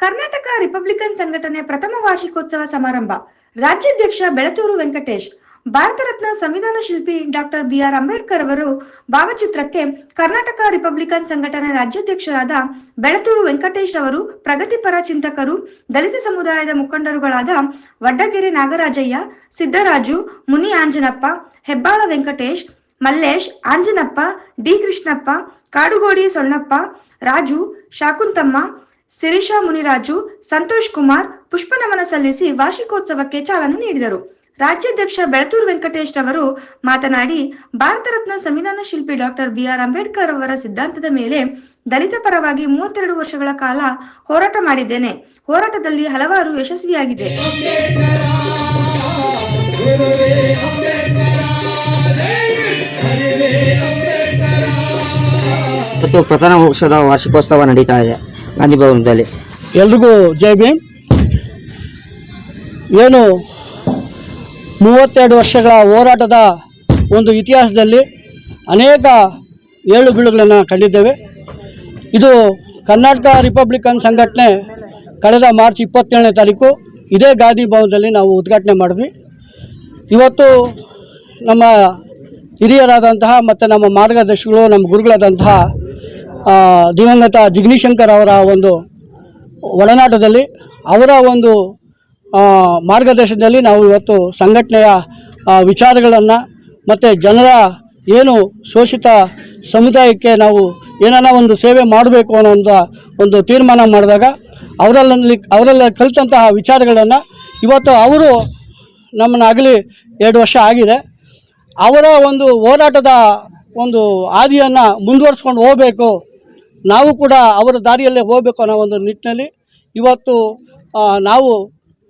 Karnataka Republican ಸಂಘಟನೆ ಪ್ರಥಮ ವಾರ್ಷಿಕೋತ್ಸವ ಸಮಾರಂಭ. ರಾಜ್ಯಾಧ್ಯಕ್ಷ ಬೆಳತೂರು ವೆಂಕಟೇಶ್, ಭಾರತ ರತ್ನ ಸಂವಿಧಾನ ಶಿಲ್ಪಿ ಡಾಕ್ಟರ್ ಬಿಆರ್ ಅಂಬೇಡ್ಕರ್ ಅವರು ಭಾವಚಿತ್ರಕ್ಕೆ ಕರ್ನಾಟಕ ರಿಪಬ್ಲಿಕನ್ ಸಂಘಟನೆ ರಾಜ್ಯಾಧ್ಯಕ್ಷರಾದ ಬೆಳತೂರು ವೆಂಕಟೇಶ್ ಅವರು ಪ್ರಗತಿಪರ ಚಿಂತಕರು, ದಲಿತ ಸಮುದಾಯದ ಮುಖಂಡರುಗಳಾದ ವಡ್ಡಗೆರೆ ನಾಗರಾಜಯ್ಯ, ಸಿದ್ದರಾಜು, ಮುನಿ ಆಂಜನಪ್ಪ, ಹೆಬ್ಬಾಳ ವೆಂಕಟೇಶ್, ಮಲ್ಲೇಶ್, ಆಂಜನಪ್ಪ, ಡಿ ಕೃಷ್ಣಪ್ಪ, ಕಾಡುಗೋಡಿ ಸೊಣ್ಣಪ್ಪ ರಾಜು, ಶಾಕುಂತಮ್ಮ ಸಿರಿಷಾ ಮುನಿರಾಜು, ಸಂತೋಷ್ ಕುಮಾರ್ ಪುಷ್ಪನಮನ ಸಲ್ಲಿಸಿ ವಾರ್ಷಿಕೋತ್ಸವಕ್ಕೆ ಚಾಲನೆ ನೀಡಿದರು. ರಾಜ್ಯಾಧ್ಯಕ್ಷ ಬೆಳತೂರು ವೆಂಕಟೇಶ್ ರವರು ಮಾತನಾಡಿ, ಭಾರತ ರತ್ನ ಸಂವಿಧಾನ ಶಿಲ್ಪಿ ಡಾಕ್ಟರ್ ಬಿಆರ್ ಅಂಬೇಡ್ಕರ್ ಅವರ ಸಿದ್ಧಾಂತದ ಮೇಲೆ ದಲಿತ ಪರವಾಗಿ ಮೂವತ್ತೆರಡು ವರ್ಷಗಳ ಕಾಲ ಹೋರಾಟ ಮಾಡಿದ್ದೇನೆ. ಹೋರಾಟದಲ್ಲಿ ಹಲವಾರು ಯಶಸ್ವಿಯಾಗಿದೆ. ಪ್ರಧಾನ ವರ್ಷದ ವಾರ್ಷಿಕೋತ್ಸವ ನಡೀತಾ ಇದೆ. ಗಾಂಧಿ ಭವನದಲ್ಲಿ ಎಲ್ರಿಗೂ ಜೈ ಭೀಮ್. ಏನು ಮೂವತ್ತೆರಡು ವರ್ಷಗಳ ಹೋರಾಟದ ಒಂದು ಇತಿಹಾಸದಲ್ಲಿ ಅನೇಕ ಏಳು ಬೀಳುಗಳನ್ನು ಕಂಡಿದ್ದೇವೆ. ಇದು ಕರ್ನಾಟಕ ರಿಪಬ್ಲಿಕನ್ ಸಂಘಟನೆ ಕಳೆದ ಮಾರ್ಚ್ ಇಪ್ಪತ್ತೇಳನೇ ತಾರೀಕು ಇದೇ ಗಾಂಧಿ ಭವನದಲ್ಲಿ ನಾವು ಉದ್ಘಾಟನೆ ಮಾಡಿದ್ವಿ. ಇವತ್ತು ನಮ್ಮ ಹಿರಿಯರಾದಂತಹ ಮತ್ತು ನಮ್ಮ ಮಾರ್ಗದರ್ಶಿಗಳು, ನಮ್ಮ ಗುರುಗಳಾದಂತಹ ದಿವಂಗತ ಜಿಗ್ನಿಶಂಕರ್ ಅವರ ಒಂದು ಒಡನಾಟದಲ್ಲಿ, ಅವರ ಒಂದು ಮಾರ್ಗದರ್ಶನದಲ್ಲಿ ನಾವು ಇವತ್ತು ಸಂಘಟನೆಯ ವಿಚಾರಗಳನ್ನು ಮತ್ತು ಜನರ ಏನು ಶೋಷಿತ ಸಮುದಾಯಕ್ಕೆ ನಾವು ಏನನ್ನ ಒಂದು ಸೇವೆ ಮಾಡಬೇಕು ಅನ್ನೋ ಒಂದು ಒಂದು ತೀರ್ಮಾನ ಮಾಡಿದಾಗ ಅವರಲ್ಲಿ ಅವರಲ್ಲಿ ಕಲಿತಂತಹ ವಿಚಾರಗಳನ್ನು ಇವತ್ತು ಅವರು ನಮ್ಮನ್ನು ಆಗಲಿ ಎರಡು ವರ್ಷ ಆಗಿದೆ. ಅವರ ಒಂದು ಹೋರಾಟದ ಒಂದು ಹಾದಿಯನ್ನು ಮುಂದುವರಿಸ್ಕೊಂಡು ಹೋಗಬೇಕು ನಾವು ಕೂಡ ಅವರ ದಾರಿಯಲ್ಲೇ ಹೋಗಬೇಕು ಅನ್ನೋ ಒಂದು ನಿಟ್ಟಿನಲ್ಲಿ ಇವತ್ತು ನಾವು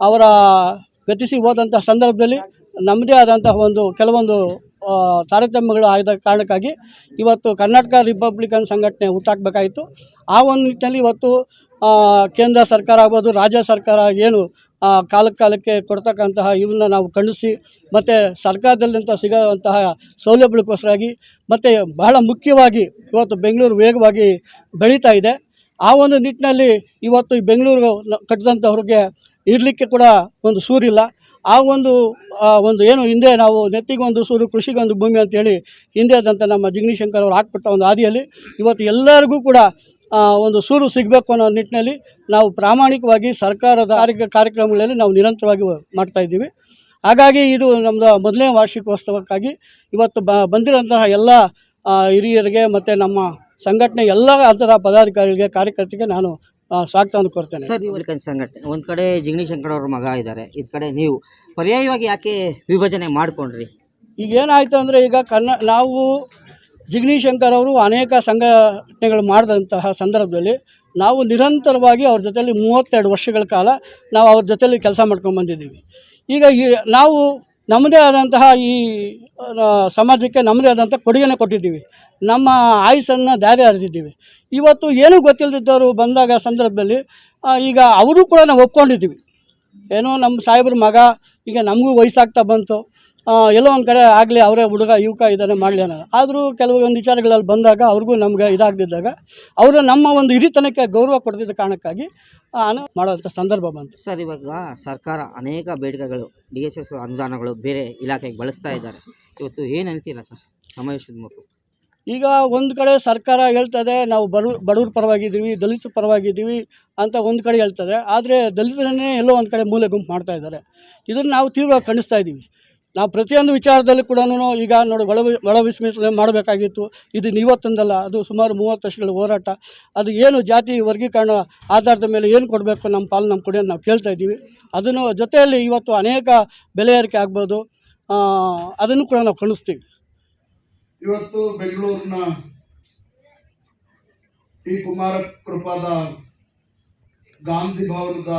ಅವರ ಗತಿಸಿ ಹೋದಂಥ ಸಂದರ್ಭದಲ್ಲಿ ನಮ್ಮದೇ ಆದಂತಹ ಒಂದು ಕೆಲವೊಂದು ತಾರತಮ್ಯಗಳು ಆದ ಕಾರಣಕ್ಕಾಗಿ ಇವತ್ತು ಕರ್ನಾಟಕ ರಿಪಬ್ಲಿಕನ್ ಸಂಘಟನೆ ಹುಟ್ಟಾಕಬೇಕಾಯಿತು ಆ ಒಂದು ನಿಟ್ಟಿನಲ್ಲಿ ಇವತ್ತು ಕೇಂದ್ರ ಸರ್ಕಾರ ಆಗ್ಬೋದು, ರಾಜ್ಯ ಸರ್ಕಾರ ಏನು ಕಾಲಕ್ಕೆ ಕಾಲಕ್ಕೆ ಕೊಡ್ತಕ್ಕಂತಹ ಇವನ್ನ ನಾವು ಖಂಡಿಸಿ ಮತ್ತು ಸರ್ಕಾರದಲ್ಲಿಂತ ಸಿಗೋವಂತಹ ಸೌಲಭ್ಯಗಳಿಗೋಸ್ಕರಾಗಿ ಮತ್ತು ಬಹಳ ಮುಖ್ಯವಾಗಿ ಇವತ್ತು ಬೆಂಗಳೂರು ವೇಗವಾಗಿ ಬೆಳೀತಾ ಇದೆ. ಆ ಒಂದು ನಿಟ್ಟಿನಲ್ಲಿ ಇವತ್ತು ಈ ಬೆಂಗಳೂರು ಕಟ್ಟಿದಂಥವ್ರಿಗೆ ಇರಲಿಕ್ಕೆ ಕೂಡ ಒಂದು ಸೂರಿಲ್ಲ. ಆ ಒಂದು ಒಂದು ಏನು ಹಿಂದೆ ನಾವು ನೆತ್ತಿಗೊಂದು ಸೂರು ಕೃಷಿಗೊಂದು ಭೂಮಿ ಅಂತೇಳಿ ಹಿಂದೆ ಆದಂಥ ನಮ್ಮ ಜಿಗ್ನಿಶಂಕರ್ ಅವರು ಹಾಕ್ಬಿಟ್ಟ ಒಂದು ಹಾದಿಯಲ್ಲಿ ಇವತ್ತು ಎಲ್ಲರಿಗೂ ಕೂಡ ಒಂದು ಸೂರು ಸಿಗಬೇಕು ಅನ್ನೋ ನಿಟ್ಟಿನಲ್ಲಿ ನಾವು ಪ್ರಾಮಾಣಿಕವಾಗಿ ಸರ್ಕಾರದ ಆರೋಗ್ಯ ಕಾರ್ಯಕ್ರಮಗಳಲ್ಲಿ ನಾವು ನಿರಂತರವಾಗಿ ಮಾಡ್ತಾ ಇದ್ದೀವಿ. ಹಾಗಾಗಿ ಇದು ನಮ್ಮದು ಮೊದಲನೇ ವಾರ್ಷಿಕೋತ್ಸವಕ್ಕಾಗಿ ಇವತ್ತು ಬ ಬಂದಿರೋಂತಹ ಎಲ್ಲ ಹಿರಿಯರಿಗೆ ಮತ್ತು ನಮ್ಮ ಸಂಘಟನೆ ಎಲ್ಲ ಹಂತದ ಪದಾಧಿಕಾರಿಗಳಿಗೆ ಕಾರ್ಯಕರ್ತರಿಗೆ ನಾನು ಸ್ವಾಗತವನ್ನು ಕೊಡ್ತೇನೆ ಸರ್ ಸಂಘಟನೆ ಒಂದು ಕಡೆ ಜಿಗ್ನಿ ಶಂಕರ್ ಅವ್ರ ಮಗ ಇದ್ದಾರೆ ಈ ಕಡೆ ನೀವು ಪರ್ಯಾಯವಾಗಿ ಯಾಕೆ ವಿಭಜನೆ ಮಾಡ್ಕೊಂಡ್ರಿ? ಈಗ ಏನಾಯಿತು ಅಂದರೆ ಈಗ ಕನ್ನ ನಾವು ಜಿಗ್ನಿ ಶಂಕರ್ ಅವರು ಅನೇಕ ಸಂಘಟನೆಗಳು ಮಾಡಿದಂತಹ ಸಂದರ್ಭದಲ್ಲಿ ನಾವು ನಿರಂತರವಾಗಿ ಅವ್ರ ಜೊತೆಯಲ್ಲಿ ಮೂವತ್ತೆರಡು ವರ್ಷಗಳ ಕಾಲ ನಾವು ಅವ್ರ ಜೊತೆಯಲ್ಲಿ ಕೆಲಸ ಮಾಡ್ಕೊಂಡು ಬಂದಿದ್ದೀವಿ. ಈಗ ಈ ನಾವು ನಮ್ಮದೇ ಆದಂತಹ ಈ ಸಮಾಜಕ್ಕೆ ನಮ್ಮದೇ ಆದಂಥ ಕೊಡುಗೆನ ಕೊಟ್ಟಿದ್ದೀವಿ. ನಮ್ಮ ಆಯುಸನ್ನು ದಾರಿ ಹರಿದಿದ್ದೀವಿ ಇವತ್ತು ಏನೂ ಗೊತ್ತಿಲ್ಲದಿದ್ದವರು ಬಂದಾಗ ಸಂದರ್ಭದಲ್ಲಿ ಈಗ ಅವರು ಕೂಡ ನಾವು ಒಪ್ಕೊಂಡಿದ್ದೀವಿ. ಏನೋ ನಮ್ಮ ಸಾಹೇಬ್ರ ಮಗ, ಈಗ ನಮಗೂ ವಯಸ್ಸಾಗ್ತಾ ಬಂತು. ಎಲ್ಲೋ ಒಂದು ಕಡೆ ಆಗಲಿ ಅವರೇ ಹುಡುಗ ಯುವಕ ಇದ್ದಾನೆ ಮಾಡಲಿ ಅನ್ನೋದು. ಆದರೂ ಕೆಲವೊಂದು ವಿಚಾರಗಳಲ್ಲಿ ಬಂದಾಗ ಅವ್ರಿಗೂ ನಮ್ಗೆ ಇದಾಗದಿದ್ದಾಗ ಅವರು ನಮ್ಮ ಒಂದು ಹಿರಿತನಕ್ಕೆ ಗೌರವ ಕೊಡದಿದ್ದ ಕಾರಣಕ್ಕಾಗಿ ಮಾಡೋಂಥ ಸಂದರ್ಭ ಬಂತು. ಸರ್ ಇವಾಗ ಸರ್ಕಾರ ಅನೇಕ ಬೇಡಿಕೆಗಳು ಡಿ ಎಸ್ ಎಸ್ ಅನುದಾನಗಳು ಬೇರೆ ಇಲಾಖೆಗೆ ಬಳಸ್ತಾ ಇದ್ದಾರೆ. ಇವತ್ತು ಏನು ಹೇಳ್ತೀರಾ ಸರ್ ಸಮಾವೇಶದ ಮೂಲಕ? ಈಗ ಒಂದು ಕಡೆ ಸರ್ಕಾರ ಹೇಳ್ತದೆ ನಾವು ಬಡವ್ರ ಬಡವ್ರ ಪರವಾಗಿದ್ದೀವಿ ದಲಿತ ಪರವಾಗಿದ್ದೀವಿ ಅಂತ ಒಂದು ಕಡೆ ಹೇಳ್ತದೆ ಆದರೆ ದಲಿತರನ್ನೇ ಎಲ್ಲೋ ಒಂದು ಕಡೆ ಮೂಲೆ ಗುಂಪು ಮಾಡ್ತಾ ಇದ್ದಾರೆ. ಇದನ್ನು ನಾವು ತೀವ್ರವಾಗಿ ಖಂಡಿಸ್ತಾ ಇದ್ದೀವಿ. ನಾವು ಪ್ರತಿಯೊಂದು ವಿಚಾರದಲ್ಲಿ ಕೂಡ ಈಗ ನೋಡಿ ಒಳ ಒಳ ವಿಸ್ಮಿಸಲು ಮಾಡಬೇಕಾಗಿತ್ತು. ಇದು ಇವತ್ತೊಂದಲ್ಲ ಅದು ಸುಮಾರು ಮೂವತ್ತು ವರ್ಷಗಳ ಹೋರಾಟ. ಅದು ಏನು ಜಾತಿ ವರ್ಗೀಕರಣ ಆಧಾರದ ಮೇಲೆ ಏನು ಕೊಡಬೇಕು ನಮ್ಮ ಪಾಲು ನಮ್ಮ ಕೊಡಿ ನಾವು ಕೇಳ್ತಾ ಇದ್ದೀವಿ. ಅದನ್ನು ಜೊತೆಯಲ್ಲಿ ಇವತ್ತು ಅನೇಕ ಬೆಲೆ ಏರಿಕೆ ಆಗ್ಬೋದು. ಅದನ್ನು ಕೂಡ ನಾವು ಕಳಿಸ್ತೀವಿ ಇವತ್ತು ಬೆಂಗಳೂರಿನ ಈ ಕುಮಾರ ಕೃಪಾದ ಗಾಂಧಿ ಭವನದ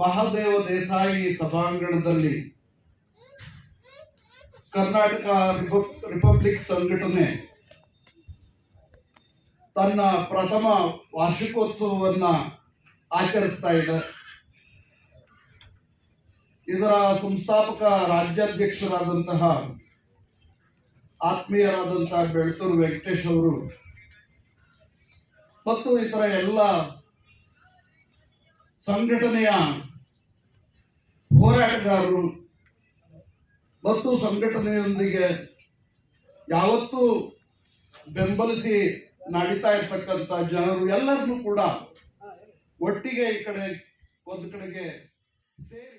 ಮಹಾದೇವ ದೇಸಾಯಿ ಸಭಾಂಗಣದಲ್ಲಿ ಕರ್ನಾಟಕ ರಿಪಬ್- ರಿಪಬ್ಲಿಕ್ ಸಂಘಟನೆ ತನ್ನ ಪ್ರಥಮ ವಾರ್ಷಿಕೋತ್ಸವವನ್ನ ಆಚರಿಸ್ತಾ ಇದೆ. ಇದರ ಸಂಸ್ಥಾಪಕ ರಾಜ್ಯಾಧ್ಯಕ್ಷರಾದಂತಹ ಆತ್ಮೀಯರಾದಂತಹ ಬೆಳ್ತೂರು ವೆಂಕಟೇಶ್ ಅವರು ಮತ್ತು ಇತರ ಎಲ್ಲ ಸಂಘಟನೆಯ ಹೋರಾಟಗಾರರು ಮತ್ತು ಸಂಘಟನೆಯೊಂದಿಗೆ ಯಾವತ್ತೂ ಬೆಂಬಲಿಸಿ ನಡೀತಾ ಇರ್ತಕ್ಕಂಥ ಜನರು ಎಲ್ಲರನ್ನೂ ಕೂಡ ಒಟ್ಟಿಗೆ ಈ ಕಡೆ ಒಂದು ಕಡೆಗೆ ಸೇರಿ